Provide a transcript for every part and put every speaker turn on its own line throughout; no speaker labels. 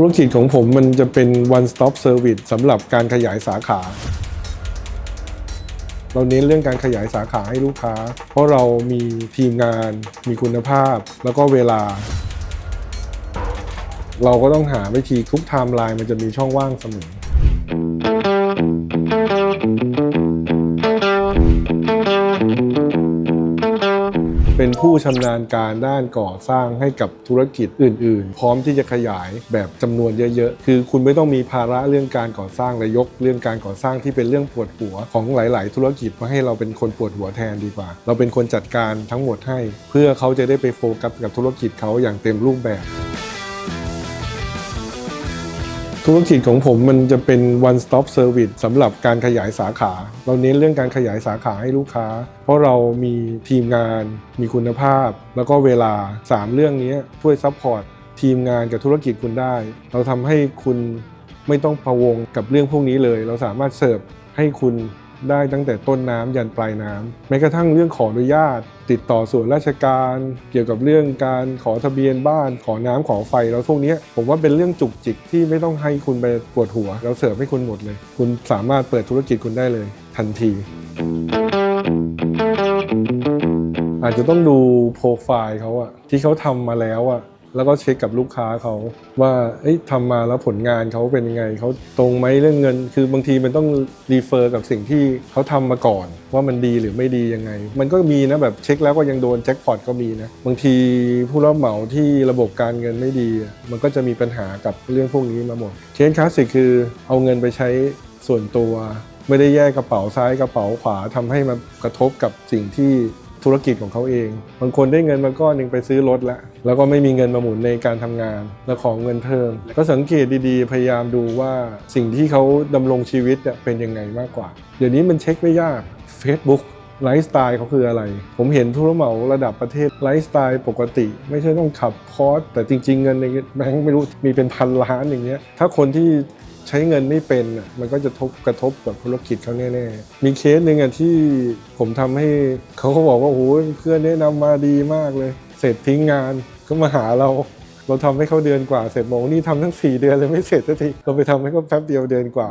ธุรกิจของผมมันจะเป็น one stop service สำหรับการขยายสาขา เราเน้นเรื่องการขยายสาขาให้ลูกค้า เพราะเรามีทีมงาน มีคุณภาพ แล้วก็เวลา เราก็ต้องหาวิธีทุกไทม์ไลน์มันจะมีช่องว่างเสมอ เป็นผู้ชำนาญการด้านก่อสร้างให้กับธุรกิจอื่น ๆ พร้อมที่จะขยายแบบจำนวนเยอะ ๆ คือคุณไม่ต้องมีภาระเรื่องการก่อสร้างและยกเรื่องการก่อสร้างที่เป็นเรื่องปวดหัวของหลาย ๆ ธุรกิจมาให้เราเป็นคนปวดหัวแทนดีกว่า เราเป็นคนจัดการทั้งหมดให้ เพื่อเขาจะได้ไปโฟกัสกับธุรกิจเขาอย่างเต็มรูปแบบ ธุรกิจของผมมันจะเป็น one stop service สำหรับการขยายสาขา เราเน้นเรื่องการขยายสาขาให้ลูกค้า เพราะเรามีทีมงาน มีคุณภาพ แล้วก็เวลา 3 เรื่องนี้ช่วยซัพพอร์ตทีมงานกับธุรกิจคุณได้ เราทำให้คุณไม่ต้องพะวงกับเรื่องพวกนี้เลย เราสามารถเสิร์ฟให้คุณ ได้ตั้งแต่ต้นน้ำยันปลายน้ำแม้กระทั่งเรื่องขออนุญาต ติดต่อส่วนราชการ เกี่ยวกับเรื่องการขอทะเบียนบ้าน ขอน้ำขอไฟแล้วพวกนี้ผมว่าเป็นเรื่องจุกจิกที่ไม่ต้องให้คุณไปปวดหัวเราเสิร์ฟให้คุณหมดเลย คุณสามารถเปิดธุรกิจคุณได้เลย ทันที อาจจะต้องดูโปรไฟล์เขาอะที่เขาทำมาแล้วอะ แล้วก็เช็คกับลูกค้าเขาว่าทำมาแล้วผลงานเขาเป็นยังไงเขาตรงไหมเรื่องเงิน คือบางทีมันต้องรีเฟอร์กับสิ่งที่เขาทำมาก่อน ว่ามันดีหรือไม่ดียังไง มันก็มีนะแบบเช็คแล้วก็ยังโดนแจ็คพอตก็มีนะบางทีผู้รับเหมาที่ระบบการเงินไม่ดี มันก็จะมีปัญหากับเรื่องพวกนี้มาหมดเคสคลาสสิกคือเอาเงินไปใช้ส่วนตัว ไม่ได้แยกกระเป๋าซ้ายกระเป๋าขวาทำให้มันกระทบกับสิ่งที่ ธุรกิจของเขาเอง บางคนได้เงินมาก้อนหนึ่งไปซื้อรถแล้วแล้วก็ไม่มีเงินมาหมุนในการทำงาน แล้วของเงินเพิ่มก็สังเกตดีๆ พยายามดูว่าสิ่งที่เขาดำรงชีวิตเป็นยังไงมากกว่า เดี๋ยวนี้มันเช็คไม่ยาก Facebook ไลฟ์สไตล์เขาคืออะไร ผมเห็นผู้รับเหมาระดับประเทศไลฟ์สไตล์ปกติ ไม่ใช่ต้องขับพอร์ตแต่จริง ๆ เงินในแบงค์ไม่รู้มีเป็นพันล้านอย่างเงี้ย ถ้าคนที่ ใช้เงินไม่เป็นอะมันก็จะทบกระทบกับธุรกิจเขาแน่ๆมีเคสหนึ่งอะที่ผมทำให้เขาก็บอกว่าโอ้โหเพื่อนแนะนำมาดีมากเลย เสร็จทิ้งงานก็มาหาเรา เราทำให้เขาเดือนกว่า เสร็จบอกนี่ทำทั้ง 4 เดือนเลยไม่เสร็จสักทีเราไปทำให้เขาแป๊บเดียวเดือนกว่า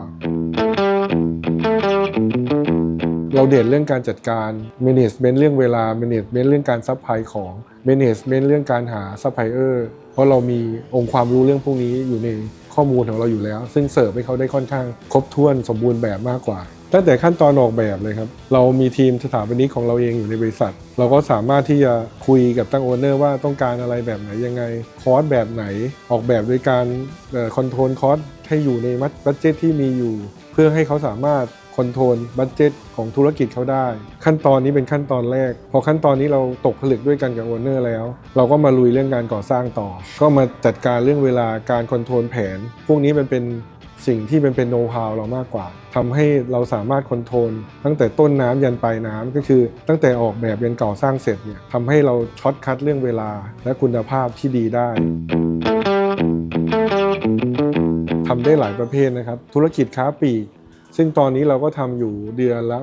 เราเด่นเรื่องการจัดการ management เรื่องเวลา management เรื่องการซัพพลายของ management เรื่องการหาซัพพลายเออร์เพราะเรามีองค์ความรู้เรื่องพวกนี้อยู่ใน ข้อมูลของเราอยู่แล้ว ซึ่งเสิร์ฟให้เขาได้ค่อนข้างครบถ้วนสมบูรณ์แบบมากกว่า ตั้งแต่ขั้นตอนออกแบบเลยครับ เรามีทีมสถาปนิกของเราเองอยู่ในบริษัท เราก็สามารถที่จะคุยกับตั้งโอนเนอร์ว่าต้องการอะไรแบบไหนยังไง คอร์สแบบไหน ออกแบบโดยการคอนโทรลคอร์สให้อยู่ในมัดบัจเจตที่มีอยู่ เพื่อให้เขาสามารถ คอนโทรลบัตเจตของธุรกิจเขาได้ ขั้นตอนนี้เป็นขั้นตอนแรก พอขั้นตอนนี้เราตกผลึกด้วยกันกับโอนเนอร์แล้ว เราก็มาลุยเรื่องการก่อสร้างต่อ ก็มาจัดการเรื่องเวลาการคอนโทรลแผน พวกนี้มันเป็นสิ่งที่เป็นเป็นโน้ตฮาวเรามากกว่าทำให้เราสามารถคอนโทรลตั้งแต่ต้นน้ำยันปลายน้ำก็คือ ตั้งแต่ออกแบบยันก่อสร้างเสร็จเนี่ยทำให้เราช็อตคัดเรื่องเวลาและคุณภาพที่ดีได้ทำได้หลายประเภทนะครับ ธุรกิจค้าปลีก ซึ่งตอนนี้เราก็ทำอยู่เดือนละ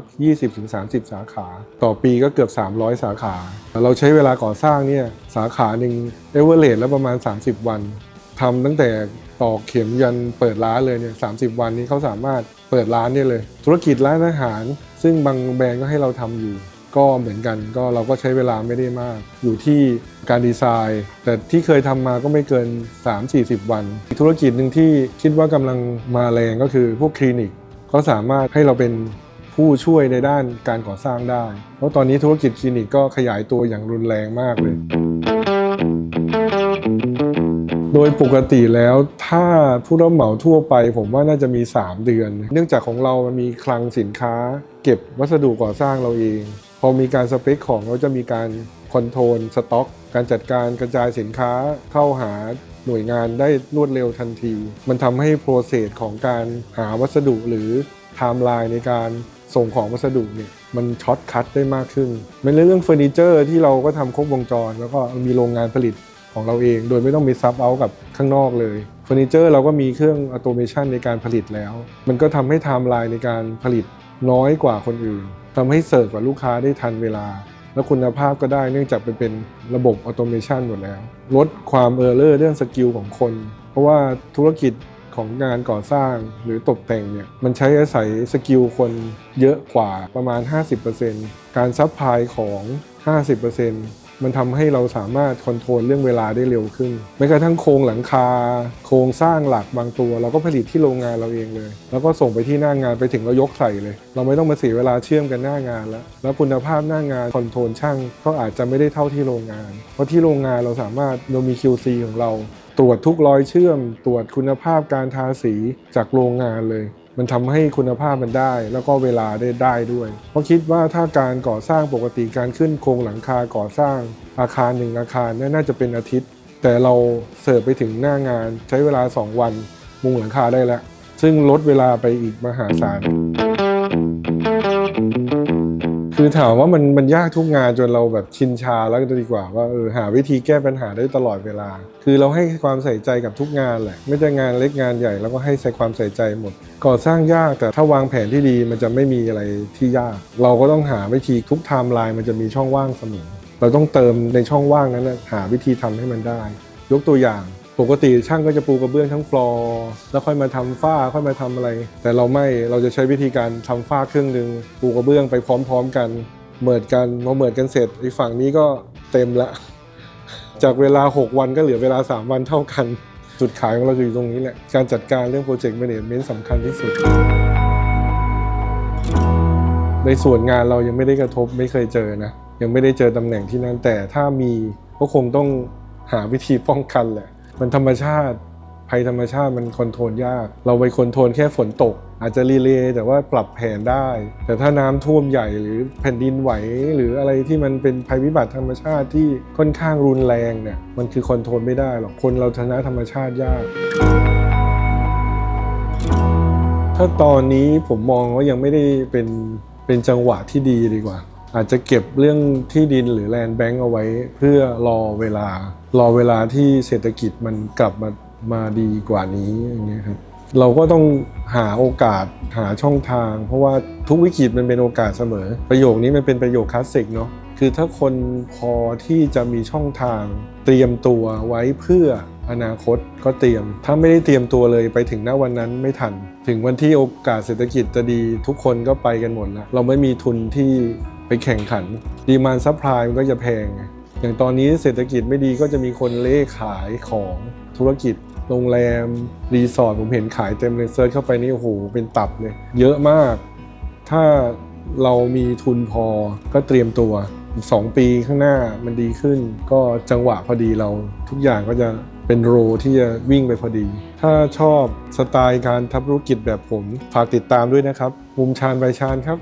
20-30 สาขา ต่อปีก็เกือบ 300 สาขา เราใช้เวลาก่อสร้างเนี่ยสาขาหนึ่งเอเวอร์เรแล้วประมาณ 30 วันทำตั้งแต่ตอกเข็มยันเปิดร้านเลยเนี่ย30วันนี้เขาสามารถเปิดร้านได้เลย ธุรกิจร้านอาหาร ซึ่งบางแบรนด์ก็ให้เราทำอยู่ ก็เหมือนกันก็เราก็ใช้เวลาไม่ได้มาก อยู่ที่การดีไซน์ แต่ที่เคยทำมาก็ไม่เกิน 3-40 วัน ธุรกิจหนึ่งที่คิดว่ากำลังมาแรงก็คือพวกคลินิก เขาสามารถให้เราเป็นผู้ช่วยในด้านการก่อสร้างได้ เพราะตอนนี้ธุรกิจคลินิกก็ขยายตัวอย่างรุนแรงมากเลย โดยปกติแล้วถ้าผู้รับเหมาทั่วไป ผมว่าน่าจะมี 3 เดือน เนื่องจากของเรามันมีคลังสินค้า เก็บวัสดุก่อสร้างเราเอง พอมีการสเปคของเราจะมีการ คอนโทรลสต็อก การจัดการกระจายสินค้าเข้าหาหน่วยงานได้รวดเร็วทันที มันทำให้โปรเซสของการหาวัสดุหรือไทม์ไลน์ในการส่งของวัสดุเนี่ยมันช็อตคัทได้มากขึ้นเป็นเรื่องเฟอร์นิเจอร์ที่เราก็ทำครบวงจร แล้วก็มีโรงงานผลิตของเราเอง โดยไม่ต้องมีซับเอากับข้างนอกเลยเฟอร์นิเจอร์เราก็มีเครื่องอ t โ m เมชันในการผลิตแล้ว มันก็ทำให้ไทม์ไลน์ในการผลิตน้อยกว่าคนอื่นทำให้เสิร์ฟกับลูกค้าได้ทันเวลา และคุณภาพก็ได้เนื่องจากเป็นเป็นระบบออโตเมชันหมดแล้ว ลดความเออร์เลอร์เรื่องสกิลของคน เพราะว่าธุรกิจของงานก่อสร้างหรือตกแต่งเนี่ยมันใช้อาศัยสกิลคนเยอะกว่าประมาณ 50%การซัพพลายของ 50% มันทำให้เราสามารถคอนโทรลเรื่องเวลาได้เร็วขึ้นแม้กระทั่งโครงหลังคา โครงสร้างหลักบางตัว เราก็ผลิตที่โรงงานเราเองเลย แล้วก็ส่งไปที่หน้างานไปถึงเรายกใส่เลย เราไม่ต้องมาเสียเวลาเชื่อมกันหน้างานแล้ว แล้วคุณภาพหน้างานคอนโทรลช่างก็อาจจะไม่ได้เท่าที่โรงงาน เพราะที่โรงงานเราสามารถเรามี QC ของเรา ตรวจทุกรอยเชื่อม ตรวจคุณภาพการทาสีจากโรงงานเลย มันทำให้คุณภาพมันได้ แล้วก็เวลาได้ได้ด้วย เพราะคิดว่าถ้าการก่อสร้างปกติการขึ้นโครงหลังคาก่อสร้างอาคารหนึ่งอาคารเนี่ยน่าจะเป็นอาทิตย์ แต่เราเสิร์ฟไปถึงหน้างานใช้เวลา 2 วัน มุงหลังคาได้แล้ว ซึ่งลดเวลาไปอีกมหาศาล คือถามว่ามันมันยากทุกงานจนเราแบบชินชาแล้วก็ดีกว่าว่าเออหาวิธีแก้ปัญหาได้ตลอดเวลา คือเราให้ความใส่ใจกับทุกงานแหละ ไม่จะงานเล็กงานใหญ่เราก็ให้ใส่ความใส่ใจหมด ก่อสร้างยากแต่ถ้าวางแผนที่ดีมันจะไม่มีอะไรที่ยาก เราก็ต้องหาวิธีทุกไทม์ไลน์มันจะมีช่องว่างเสมอเราต้องเติมในช่องว่างนั้นนะหาวิธีทำให้มันได้ ยกตัวอย่าง ปกติช่างก็จะปูกระเบื้องทั้งฟลอร์แล้วค่อยมาทำฝ้าค่อยมาทำอะไร แต่เราไม่เราจะใช้วิธีการทำฝ้าเครึ่องหนึ่งปูกระเบื้องไปพร้อม ๆ กันเหมือดกันพอเหมือดกันเสร็จอีกฝั่งนี้ก็เต็มละ จากเวลา 6 วันก็เหลือเวลา 3 วันเท่ากัน จุดขายของเราคืออยู่ตรงนี้แหละ การจัดการเรื่องโปรเจกต์แมเนจเมนต์สำคัญที่สุด ในส่วนงานเรายังไม่ได้กระทบไม่เคยเจอนะ ยังไม่ได้เจอตำแหน่งที่นั่นแต่ถ้ามีก็คงต้องหาวิธีป้องกันแหละ มันธรรมชาติภัยธรรมชาติมันคอนโทรลยาก เราไปคอนโทรลแค่ฝนตก อาจจะรีเลย์แต่ว่าปรับแผนได้ แต่ถ้าน้ำท่วมใหญ่หรือแผ่นดินไหว หรืออะไรที่มันเป็นภัยพิบัติธรรมชาติที่ค่อนข้างรุนแรงเนี่ยมันคือคอนโทรลไม่ได้หรอกคนเราชนะธรรมชาติยาก ถ้าตอนนี้ผมมองว่ายังไม่ได้เป็นเป็นจังหวะที่ดีดีกว่า อาจจะเก็บเรื่องที่ดินหรือแลนด์แบงก์เอาไว้ เพื่อรอเวลา รอเวลาที่เศรษฐกิจมันกลับมามาดีกว่านี้อย่างเงี้ยครับเราก็ต้องหาโอกาสหาช่องทาง เพราะว่าทุกวิกฤตมันเป็นโอกาสเสมอ ประโยคนี้มันเป็นประโยคคลาสสิกเนาะคือถ้าคนพอที่จะมีช่องทาง เตรียมตัวไว้เพื่ออนาคตก็เตรียม ถ้าไม่ได้เตรียมตัวเลยไปถึงหน้าวันนั้นไม่ทัน ถึงวันที่โอกาสเศรษฐกิจจะดีทุกคนก็ไปกันหมดแล้วเราไม่มีทุนที่ ไปแข่งขัน ดีมานซัพพลายมันก็จะแพงไงอย่างตอนนี้เศรษฐกิจไม่ดีก็จะมีคนเล่ขายของธุรกิจโรงแรม รีสอร์ทผมเห็นขายเต็มเลยเซิร์ชเข้าไปนี่โอ้โหเป็นตับเลยเยอะมาก ถ้าเรามีทุนพอก็เตรียมตัวอีก2ปีข้างหน้ามันดีขึ้น ก็จังหวะพอดีเราทุกอย่างก็จะเป็นโรที่จะวิ่งไปพอดี ถ้าชอบสไตล์การทำธุรกิจแบบผม ฝากติดตามด้วยนะครับ มุมชานใบชานครับ